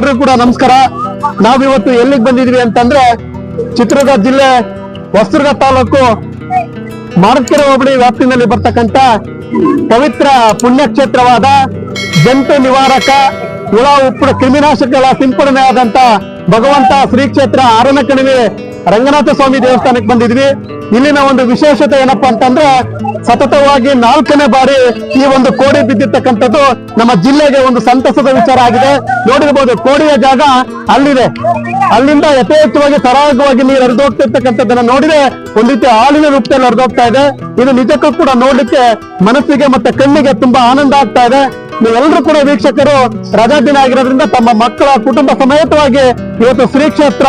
ಎಲ್ರಿಗೂ ಕೂಡ ನಮಸ್ಕಾರ. ನಾವಿವತ್ತು ಎಲ್ಲಿಗೆ ಬಂದಿದ್ವಿ ಅಂತಂದ್ರೆ ಚಿತ್ರದುರ್ಗ ಜಿಲ್ಲೆ ಹೊಸದುರ್ಗ ತಾಲೂಕು ಮಾರತ್ಕೆರೆ ಹೋಬಳಿ ವ್ಯಾಪ್ತಿನಲ್ಲಿ ಬರ್ತಕ್ಕಂತ ಪವಿತ್ರ ಪುಣ್ಯಕ್ಷೇತ್ರವಾದ ಜಂತು ನಿವಾರಕ ಹುಳ ಉಪ್ಪು ಕ್ರಿಮಿನಾಶಕಗಳ ಸಿಂಪಡಣೆ ಆದಂತ ಭಗವಂತ ಶ್ರೀ ಕ್ಷೇತ್ರ ಆರನಕಣಿವೆ ರಂಗನಾಥ ಸ್ವಾಮಿ ದೇವಸ್ಥಾನಕ್ಕೆ ಬಂದಿದ್ವಿ. ಇಲ್ಲಿನ ಒಂದು ವಿಶೇಷತೆ ಏನಪ್ಪಾ ಅಂತಂದ್ರೆ ಸತತವಾಗಿ ನಾಲ್ಕನೇ ಬಾರಿ ಈ ಒಂದು ಕೋಡಿ ಬಿದ್ದಿರ್ತಕ್ಕಂಥದ್ದು ನಮ್ಮ ಜಿಲ್ಲೆಗೆ ಒಂದು ಸಂತಸದ ವಿಚಾರ ಆಗಿದೆ. ನೋಡಿರ್ಬೋದು, ಕೋಡಿಯ ಜಾಗ ಅಲ್ಲಿದೆ. ಅಲ್ಲಿಂದ ಯಥೇಚ್ಛವಾಗಿ ಸರಾಗವಾಗಿ ನೀರು ಹರಿದೋಗ್ತಿರ್ತಕ್ಕಂಥದ್ದನ್ನ ನೋಡಿದ್ರೆ ಒಂದ್ ರೀತಿ ಹಾಲಿನ ರೂಪದಲ್ಲಿ ಹರಿದೋಗ್ತಾ ಇದೆ. ಇದು ನಿಜಕ್ಕೂ ಕೂಡ ನೋಡ್ಲಿಕ್ಕೆ ಮನಸ್ಸಿಗೆ ಮತ್ತೆ ಕಣ್ಣಿಗೆ ತುಂಬಾ ಆನಂದ ಆಗ್ತಾ ಇದೆ. ನೀವೆಲ್ಲರೂ ಕೂಡ ವೀಕ್ಷಕರು ರಜಾ ದಿನ ಆಗಿರೋದ್ರಿಂದ ತಮ್ಮ ಮಕ್ಕಳ ಕುಟುಂಬ ಸಮೇತವಾಗಿ ಇವತ್ತು ಶ್ರೀ ಕ್ಷೇತ್ರ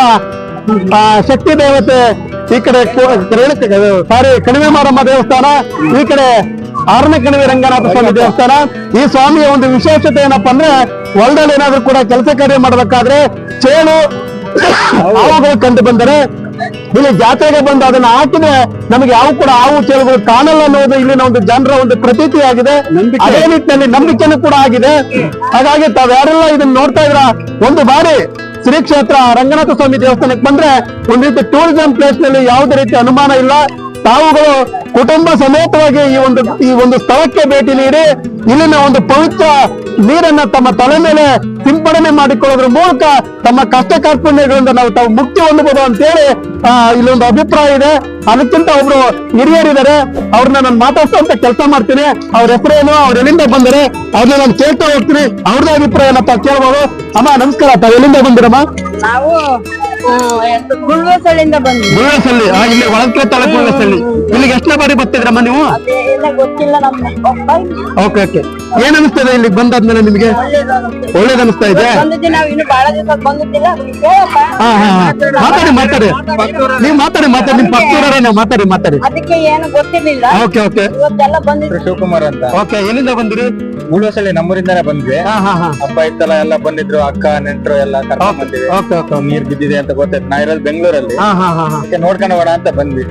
ಆ, ಶಕ್ತಿ ದೇವತೆ ಈ ಕಡೆ ಸಾರಿ ಕಣಿವೆ ಮಾರಮ್ಮ ದೇವಸ್ಥಾನ ಈ ಕಡೆ ಆರನೇ ಕಣಿವೆ ರಂಗನಾಥ ಸ್ವಾಮಿ ದೇವಸ್ಥಾನ. ಈ ಸ್ವಾಮಿಯ ಒಂದು ವಿಶೇಷತೆ ಏನಪ್ಪ ಅಂದ್ರೆ ಹೊಲದಲ್ಲಿ ಏನಾದ್ರೂ ಕೂಡ ಕೆಲಸ ಕಾರ್ಯ ಮಾಡಬೇಕಾದ್ರೆ ಚೇಳು ಹಾವುಗಳು ಕಂಡು ಬಂದರೆ ಇಲ್ಲಿ ಜಾತ್ರೆಗೆ ಬಂದು ಅದನ್ನ ಹಾಕಿದ್ರೆ ನಮಗೆ ಯಾವ ಕೂಡ ಹಾವು ಚೇಳುಗಳು ಕಾಣಲ್ಲ ಅನ್ನೋದು ಇಲ್ಲಿನ ಒಂದು ಜನರ ಒಂದು ಪ್ರತೀತಿ ಆಗಿದೆ. ಅದೇ ನಿಟ್ಟಿನಲ್ಲಿ ನಂಬಿಕೆನೂ ಕೂಡ ಆಗಿದೆ. ಹಾಗಾಗಿ ತಾವ್ಯಾರೆಲ್ಲ ಇದನ್ನ ನೋಡ್ತಾ ಇದ್ರ ಒಂದು ಬಾರಿ ಶ್ರೀ ಕ್ಷೇತ್ರ ರಂಗನಾಥ ಸ್ವಾಮಿ ದೇವಸ್ಥಾನಕ್ಕೆ ಬಂದ್ರೆ ಒಂದ್ ರೀತಿ ಟೂರಿಸಂ ಪ್ಲೇಸ್ನಲ್ಲಿ ಯಾವುದೇ ರೀತಿ ಅನುಮಾನ ಇಲ್ಲ. ತಾವುಗಳು ಕುಟುಂಬ ಸಮೇತವಾಗಿ ಈ ಒಂದು ಈ ಒಂದು ಸ್ಥಳಕ್ಕೆ ಭೇಟಿ ನೀಡಿ ಇಲ್ಲಿನ ಒಂದು ಪವಿತ್ರ ನೀರನ್ನ ತಮ್ಮ ತಲೆ ಮೇಲೆ ಸಿಂಪಡಣೆ ಮಾಡಿಕೊಳ್ಳೋದ್ರ ಮೂಲಕ ತಮ್ಮ ಕಷ್ಟ ಕಾರ್ಪಣ್ಯಗಳಿಂದ ನಾವು ತಾವು ಮುಕ್ತಿ ಹೊಂದಬಹುದು ಅಂತೇಳಿ ಆ, ಇಲ್ಲೊಂದು ಅಭಿಪ್ರಾಯ ಇದೆ. ಅದಕ್ಕಿಂತ ಒಬ್ರು ಹಿರಿಯರಿದ್ದಾರೆ. ಅವ್ರನ್ನ ನಾನು ಮಾತಾಡ್ಸೋಂತ ಕೆಲಸ ಮಾಡ್ತೀನಿ. ಅವ್ರ ಹೆಸರೇನು ಅವ್ರ ಎಲ್ಲಿಂದ ಬಂದರೆ ಅವ್ರನ್ನ ನಾನು ಕೇಳ್ತಾ ಹೋಗ್ತೀನಿ. ಅವ್ರದ್ದು ಅಭಿಪ್ರಾಯ ಏನಪ್ಪ ಕೇಳ್ಬೋದು. ಅಮ್ಮ ನಮಸ್ಕಾರ ತಾವು ಎಲ್ಲಿಂದ ಬಂದಿರಮ್ಮ? ನಾವು ಗುಳ್ವಸಳಿಂದ ಬಂದ್ವಿ ಬುಳ್ಳಸಳ್ಳಿ ಆ, ಇಲ್ಲಿ ಒಳಕೆ ತಾಲೂಕು ಗುಳ್ವಸಳ್ಳಿ ಇಲ್ಲಿಗೆ ಎಷ್ಟನೇ ಬಾರಿ ಬರ್ತಿದ್ರಮ್ಮ ನೀವು? ಗೊತ್ತಿಲ್ಲ ಓಕೆ ಓಕೆ. ಏನ್ ಅನಿಸ್ತದೆ ಇಲ್ಲಿಗೆ ಬಂದಾದ್ಮೇಲೆ ನಿಮ್ಗೆ? ಒಳ್ಳೇದ್ ಅನಿಸ್ತಾ ಇದೆ? ನಾವು ಇನ್ನು ಬಹಳ ದಿವಸ ಬಂದಿದ್ದಿಲ್ಲ ಹೇಳಪ್ಪ ಹಾ ಹಾ ಹಾ. ಮಾತಾಡಿ ಮಾತಾಡಿ. ನೀವು ಮಾತಾಡಿ ಮಾತಾಡಿ. ನಿಮ್ ಪಕ್ಕದವರೇ ನೀವು ಮಾತಾಡಿ ಮಾತಾಡಿ. ಅದಕ್ಕೆ ಏನು ಗೊತ್ತಿರ್ಲಿಲ್ಲ. Okay okay. ಶಿವಕುಮಾರ್ ಅಂತ. ಓಕೆ ಎಲ್ಲಿಂದ ಬಂದಿರಿ? ಮುಳುವಸಲಿ ನಮ್ಮೂರಿಂದಾನೆ ಬಂದ್ವಿ. ಹಬ್ಬ ಇತ್ತಲ್ಲ ಎಲ್ಲ ಬಂದಿದ್ರು ಅಕ್ಕ ನೆಂಟ್ರು ಎಲ್ಲ ಕರ್ಕೊಂಡ್ ಬಂದಿವಿ. ನೀರ್ ಬಿದ್ದಿದೆ ಅಂತ ಗೊತ್ತಾಯ್ತು. ನಾ ಇರೋದು ಬೆಂಗಳೂರಲ್ಲಿ. ಅದಕ್ಕೆ ನೋಡ್ಕೊಂಡು ಹೋಗೋಣ ಅಂತ ಬಂದ್ವಿ.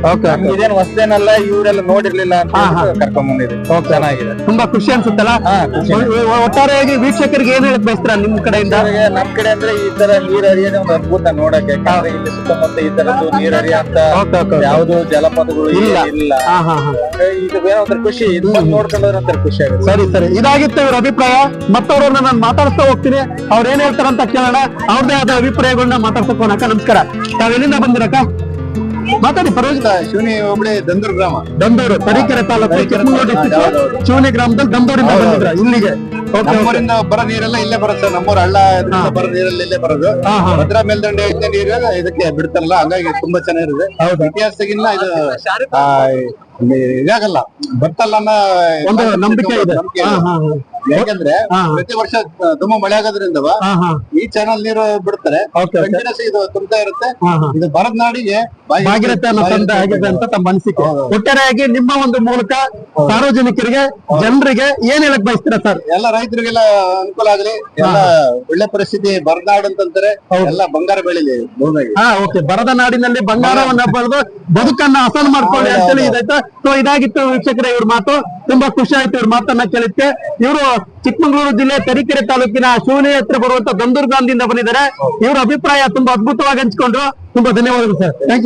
ಇದೇನು ಹೊಸದೇನಲ್ಲ ಇವರೆಲ್ಲ ನೋಡಿರ್ಲಿಲ್ಲ ಅಂತ ಕರ್ಕೊಂಡ್ ಬಂದಿದ್ವಿ. ಚೆನ್ನಾಗಿದೆ. ತುಂಬಾ ಖುಷಿ ಅನ್ಸುತ್ತಲ್ಲ? ಒಟ್ಟಾರೆಯಾಗಿ ವೀಕ್ಷಕರಿಗೆ ಏನ್ ಹೇಳಕ್ ಬಯಸ್ತಾರ ನಿಮ್ ಕಡೆಯಿಂದ? ನಮ್ ಕಡೆ ಅಂದ್ರೆ ಈ ತರ ನೀರ್ ಹರಿಯೋದೇ ಒಂದು ಅದ್ಭುತ ನೋಡಕ್ಕೆ. ಇಲ್ಲಿ ಸುತ್ತಮುತ್ತ ಈ ತರದ್ದು ನೀರ್ ಹರಿಯಂತ ಯಾವ್ದು ಜಲಪಾತಗಳು ಇಲ್ಲ. ಇಲ್ಲ ಇದು ಏನೋ ಒಂಥರ ಖುಷಿ. ಇದು ನೋಡ್ಕೊಂಡ್ರೆ ಒಂಥರ ಖುಷಿ ಆಗುತ್ತೆ. ಸರಿ ಸರಿ. ಇದಾಗಿತ್ತು ಇವ್ರ ಅಭಿಪ್ರಾಯ ಮತ್ತವ್ರನ್ನ ನಾನು ಮಾತಾಡ್ತಾ ಹೋಗ್ತೀನಿ. ಅವ್ರ ಏನ್ ಹೇಳ್ತಾರಂತ ಕೇಳೋಣ. ಅವ್ರದೇ ಆದ ಅಭಿಪ್ರಾಯಗಳನ್ನ ಮಾತಾಡ್ತಾ ಅಕ್ಕ ನಮಸ್ಕಾರ. ತಾವ್ ಎಲ್ಲಿಂದ ಬಂದಿರಕ್ಕ? ಮಾತಾಡಿ ಪರವಾಗಿಲ್ಲ. ಶಿವನಿ ಹೋಬಳಿ ದಂದೂರು ಗ್ರಾಮ. ದಂದೂರು ತರೀಕೆರೆ ತಾಲೂಕು ಶಿವನಿ ಗ್ರಾಮದಲ್ಲಿ ದಂದೂರಿಂದ ಬಂದಿದ್ರ ಇಲ್ಲಿಗೆ. ಓಕೆ ನಮ್ಮೂರಿಂದ ಬರೋ ನೀರೆಲ್ಲ ಇಲ್ಲೇ ಬರುತ್ತೆ. ಸರ್ ನಮ್ಮೂರ ಹಳ್ಳ ಬರ ಬರೋ ನೀರೆಲ್ಲ ಇಲ್ಲೇ ಬರೋದು. ಭದ್ರಾ ಮೇಲ್ದಂಡೆ ನೀರು ಇದಕ್ಕೆ ಬಿಡ್ತಾರಲ್ಲ ಹಂಗಾಗಿ ತುಂಬಾ ಚೆನ್ನಾಗಿರುತ್ತೆ. ಹೌದು. ಇದು ಇದಾಗಲ್ಲ ಬರ್ತಲ್ಲ ಅನ್ನೋ ಒಂದು ನಂಬಿಕೆ ಇದೆ. ಯಾಕಂದ್ರೆ ಪ್ರತಿ ವರ್ಷ ತುಂಬಾ ಮಳೆ ಆಗೋದ್ರಿಂದ ಈ ಚಾನಲ್ ನೀರು ಬಿಡ್ತಾರೆ. ಇದು ತುಂಬ್ತಾ ಇರುತ್ತೆ. ಇದು ಬರದ ನಾಡಿಗೆ ಬಾಯಿ- ಆಗಿದೆ ಅಂತ ತಮ್ಮ ಅನಿಸಿಕೆ. ಒಟ್ಟಾರೆಯಾಗಿ ನಿಮ್ಮ ಒಂದು ಮೂಲಕ ಸಾರ್ವಜನಿಕರಿಗೆ ಜನರಿಗೆ ಏನ್ ಹೇಳಕ್ ಬಯಸ್ತೀರಾ ಸರ್? ಎಲ್ಲ ರೈತರಿಗೆಲ್ಲ ಅನುಕೂಲ ಆಗಲಿ ಎಲ್ಲ ಒಳ್ಳೆ ಪರಿಸ್ಥಿತಿ ಬರನಾಡು ಅಂತಂತಾರೆ ಎಲ್ಲ ಬಂಗಾರ ಬೆಳಿಲಿ ಭೂಮಿಗೆ. ಹಾ ಓಕೆ ಬರದ ನಾಡಿನಲ್ಲಿ ಬಂಗಾರವನ್ನ ಬೆಳೆದು ಬದುಕನ್ನ ಹಸನ್ ಮಾಡ್ಕೊಳ್ಳಿ ಅಂತೇಳಿ ಇದಾಯ್ತು? ಸೊ ಇದಾಗಿತ್ತು ವೀಕ್ಷಕರ ಇವ್ರ ಮಾತು. ತುಂಬಾ ಖುಷಿ ಆಯ್ತು ಇವ್ರ ಮಾತನ್ನ ಕೇಳಿದ್ಕೆ ಇವರು ಚಿಕ್ಕಮಗಳೂರು ಜಿಲ್ಲೆ ತರೀಕೆರೆ ತಾಲೂಕಿನ ಶಿವನೇ ಹತ್ರ ಬರುವಂತ ದಂದೂರ್ ಗ್ರಾಮದಿಂದ ಬಂದಿದ್ದಾರೆ. ಇವರ ಅಭಿಪ್ರಾಯ ತುಂಬಾ ಅದ್ಭುತವಾಗಿ ಹಂಚ್ಕೊಂಡ್ರು. ತುಂಬಾ ಧನ್ಯವಾದಗಳು ಸರ್ ಥ್ಯಾಂಕ್